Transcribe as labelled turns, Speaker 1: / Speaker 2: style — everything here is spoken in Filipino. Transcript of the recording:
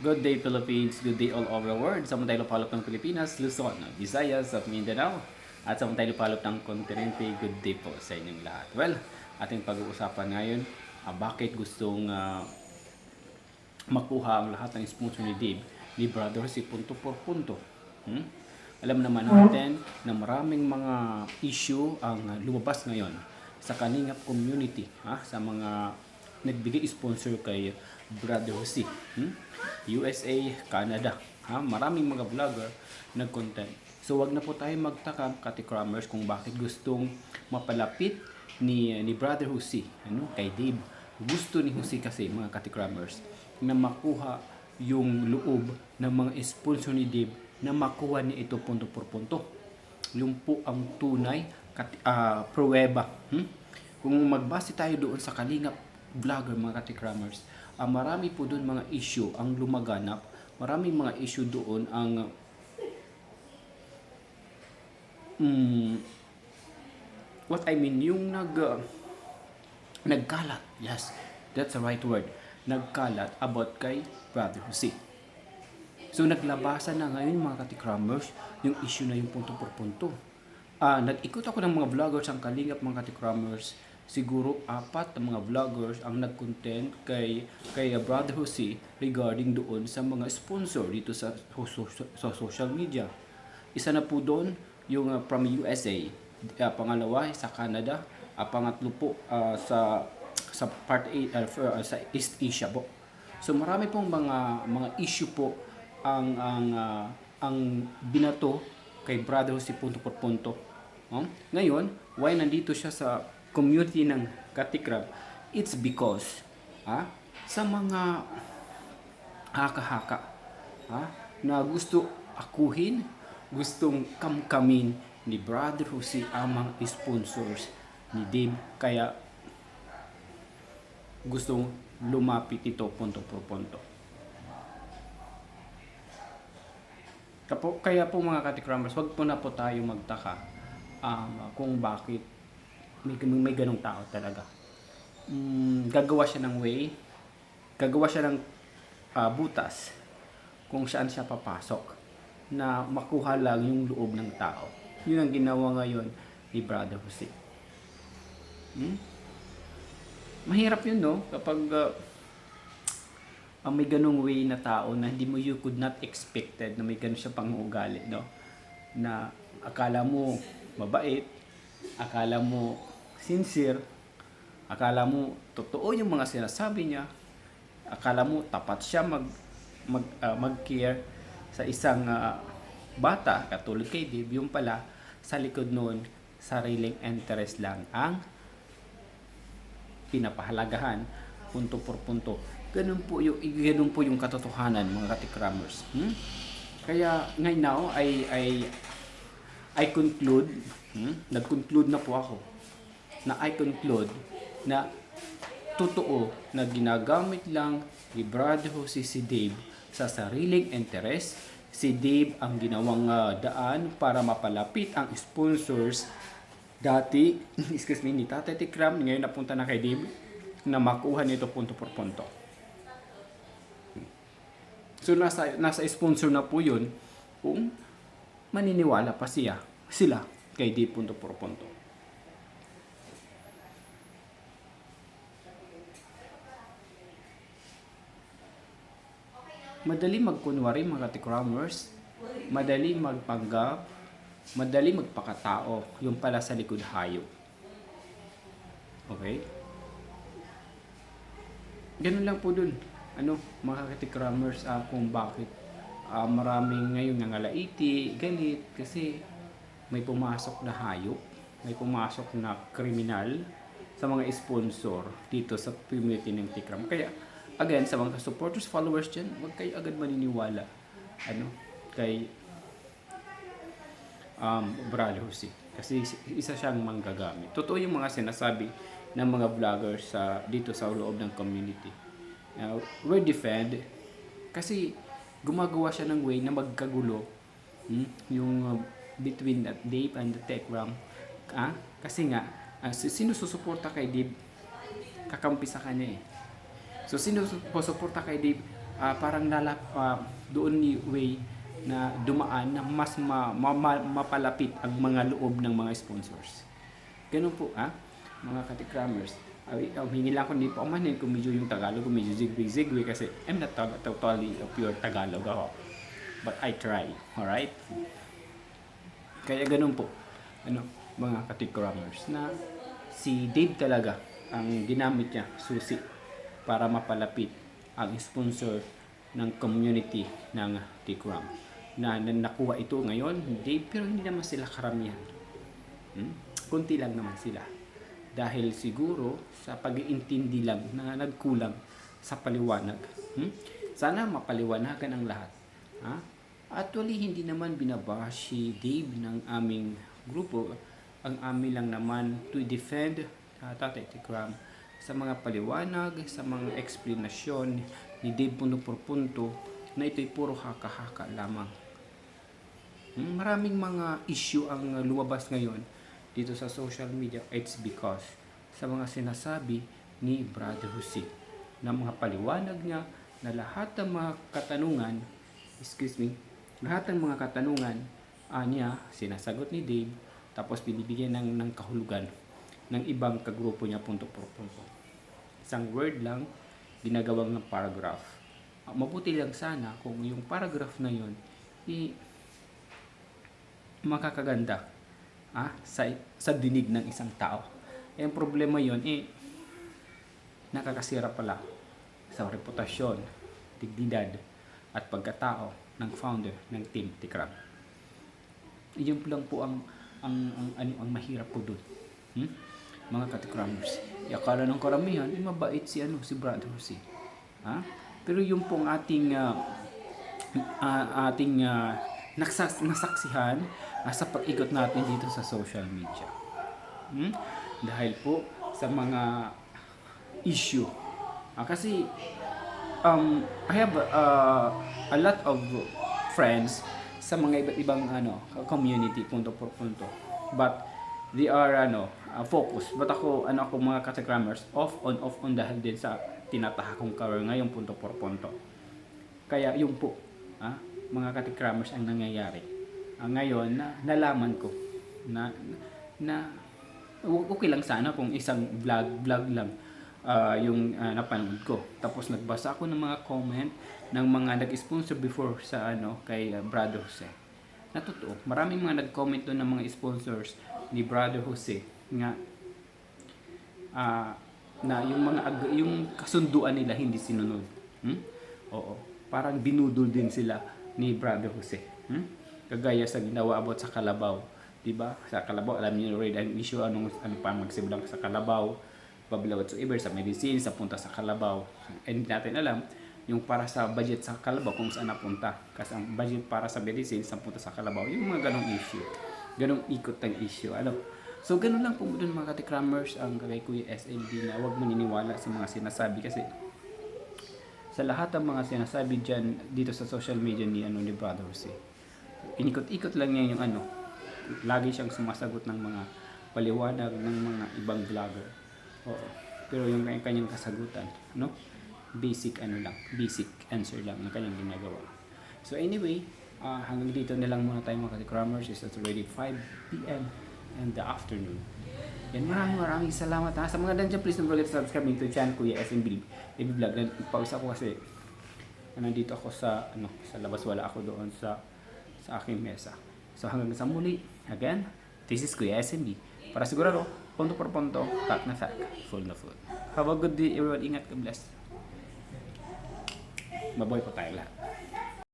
Speaker 1: Good day Philippines, good day all over the world. Sa tayo palop ng Pilipinas, Luzon, Visayas at Mindanao. At sa tayo palop ng kontinente, good day po sa inyong lahat. Well, ating pag-uusapan ngayon, ah, bakit gustong ah, makuha ang lahat ng sponsor ni Dave ni Brother si punto por punto. Hmm? Alam naman natin na maraming mga issue ang ah, lumabas ngayon sa Kalingap community, ha? sa mga nagbigay sponsor kay Brother Jose. Hmm? USA, Canada. Ha? Maraming mga vlogger nag-content. So wag na po tayo magtaka, katikramers, kung bakit gustong mapalapit ni ni Brother Jose ano, kay Dave. Gusto ni Jose kasi, mga katikramers, na makuha yung loob ng mga sponsor ni Dave na makuha ni ito punto por punto. Yung po ang tunay kat, ah, pruweba. Hmm? Kung magbase tayo doon sa Kalingap vlogger mga katikramers, ah, marami po doon mga issue ang lumaganap. Maraming mga issue doon ang mm, what I mean, yung nag uh, nagkalat. Yes, that's the right word. Nagkalat about kay Brother Jose. So naglabasan na ngayon mga katikramers yung issue na yung punto por punto. Ah, nag-ikot ako ng mga vloggers ang kalingap mga katikramers. Siguro apat na mga vloggers ang nag-content kay kay Brother Jose regarding doon sa mga sponsor dito sa, so- sa social media. Isa na po doon yung uh, from USA, uh, pangalawa sa Canada, uh, pangatlo po uh, sa sa part A, uh, for- uh, sa East Asia po. So marami pong mga mga issue po ang ang uh, ang binato kay Brother Jose punto por punto. Oh? Ngayon, why nandito siya sa community ng Katikrab? It's because ah, sa mga haka-haka ha, na gusto akuhin, gustong kamkamin ni Brother Jose ang mga sponsors ni Dave. Kaya gustong lumapit ito punto por punto. Kaya po mga katikramers, wag po na po tayo magtaka um, kung bakit may, may ganong tao talaga. Mm, gagawa siya ng way, gagawa siya ng ah, butas kung saan siya papasok na makuha lang yung loob ng tao. Yun ang ginawa ngayon ni Brother Jose. Hmm? Mahirap yun, no? Kapag ah, ang may ganong way na tao na hindi mo you could not expected na may ganon siya pang ugali, no? Na akala mo mabait, akala mo sincere, akala mo totoo yung mga sinasabi niya, akala mo tapat siya mag mag ah, mag-care sa isang ah, bata katulad kay Dave, yung pala sa likod noon sariling interest lang ang pinapahalagahan punto por punto. Ganun po yung ganun po yung katotohanan mga katikramers. Hmm? Kaya ngayon now I I I conclude, hmm? nag-conclude na po ako na I conclude na totoo na ginagamit lang ni Brother Jose si Dave sa sariling interest. Si Dave ang ginawang ah, daan para mapalapit ang sponsors dati, excuse me, ni Tatay Tikram, ngayon napunta na kay Dave, na makuha nito punto por punto. So nasa, nasa sponsor na po yun kung maniniwala pa siya, sila kay Dave punto por punto. Madali magkunwari mga tikramers, madali magpanggap, madali magpakatao, yung pala sa likod hayop. Okay? Ganun lang po dun. Ano, mga katikramers, ah, kung bakit ah, maraming ngayon nangalaiti, galit, kasi may pumasok na hayop, may pumasok na kriminal sa mga sponsor dito sa community ng Tikram. Kaya, again, sa mga supporters, followers dyan, huwag kayo agad maniniwala ano, kay um, Brother Jose. Kasi isa siyang manggagamit. Totoo yung mga sinasabi ng mga vloggers sa dito sa loob ng community. Now, we defend kasi gumagawa siya ng way na magkagulo hmm, yung uh, between that Dave and the Techram. Ah, kasi nga, si- sino susuporta kay Dave? Kakampi sa kanya eh. So, sino su- susuporta kay Dave? ah, parang nalap, ah, doon ni way na dumaan na mas ma, ma- ma- mapalapit ang mga loob ng mga sponsors. Ganun po, ah, mga katikramers. Ay, uh, hingi lang ko hindi po manin kung medyo yung Tagalog ko medyo zigwig-zigwig kasi I'm not totally pure Tagalog ako. But I try, alright? Kaya ganun po, ano, mga katikramers, na si Dave talaga ang ginamit niya, susi, para mapalapit ang sponsor ng community ng Tikram. Na, na nakuha ito ngayon, Dave, pero hindi naman sila karamihan. Hmm? Kunti lang naman sila. Dahil siguro sa pag-iintindi lang na nagkulang sa paliwanag. Hmm? Sana mapaliwanagan ang lahat. Ha? Actually, hindi naman binabash si Dave ng aming grupo. Ang amin lang naman to defend uh, Tatay Tikram sa mga paliwanag, sa mga eksplanasyon ni Dave punto por punto na ito'y puro haka-haka lamang. Hmm, Maraming mga issue ang uh, lumabas ngayon dito sa social media. It's because sa mga sinasabi ni Brother Jose na mga paliwanag niya na lahat ng mga katanungan, excuse me, lahat ng mga katanungan ah, niya sinasagot ni Dave tapos binibigyan ng, ng kahulugan ng ibang kagrupo niya punto por punto. Isang word lang, ginagawang ng paragraph. Ah, mabuti lang sana kung yung paragraph na yun, i makakaganda ah, sa, sa dinig ng isang tao. Eh, ang problema yon eh, nakakasira pala sa reputasyon, dignidad, at pagkatao ng founder ng Team Tikram. Iyon lang po ang ang ang, ano, ang mahirap po doon. Hmm? Mga katikramers. Akala ng karamihan, eh, mabait si ano si Brother Jose. Ha? Pero yung pong ating ah, ah, ating ah, naksas, nasaksihan ah, sa pag-ikot natin dito sa social media. Hmm? Dahil po sa mga issue. Ah, kasi um, I have uh, a lot of friends sa mga iba't ibang ano community punto por punto. But they are ano uh, focus. But ako ano ako mga katagrammers off on off on dahil din sa tinataha kong career ngayon punto por punto. Kaya yung po ah, mga katagrammers ang nangyayari. Ah, ngayon na nalaman ko na na okay lang sana kung isang vlog vlog lang ah, yung ah, napanood ko. Tapos nagbasa ako ng mga comment ng mga nag-sponsor before sa ano kay ah, Brother Jose. Na totoo, maraming mga nag-comment doon ng mga sponsors ni Brother Jose nga ah, na yung mga yung kasunduan nila hindi sinunod. Hmm? Oo. Parang binudol din sila ni Brother Jose. Hmm? Kagaya sa ginawa about sa Kalabaw. 'Di ba? Sa Kalabaw, alam niyo already ang issue anong ano pa magsimulang sa Kalabaw, Babalaw whatsoever sa medicine, sa punta sa Kalabaw. And natin alam yung para sa budget sa Kalabaw kung saan napunta. Kasi ang budget para sa medicine sa punta sa Kalabaw, yung mga ganong issue. Ganong ikot ng issue. Ano? So, ganun lang po dun mga katikramers ang kay Kuya SLB na huwag maniniwala sa mga sinasabi kasi sa lahat ng mga sinasabi dyan dito sa social media ni ano ni Brother Jose inikot-ikot lang niya yung ano lagi siyang sumasagot ng mga paliwanag ng mga ibang vlogger oo pero yung kanyang kasagutan no basic ano lang basic answer lang na kanyang ginagawa so anyway ah, hanggang dito na lang muna tayo mga katikramers it's already 5 p.m. in the afternoon yan, maraming maraming salamat ha. Sa mga nandiyan, please don't forget to subscribe to channel Kuya SM Baby Vlog. Nagpausa ko kasi nandito ako sa ano sa labas wala ako doon sa sa aking mesa. So hanggang sa muli, again, this is Kuya SMB. Para sigurado, punto por punto, tak na fact, full na full. Have a good day everyone. Ingat, God bless. Mabuhay po tayo lahat.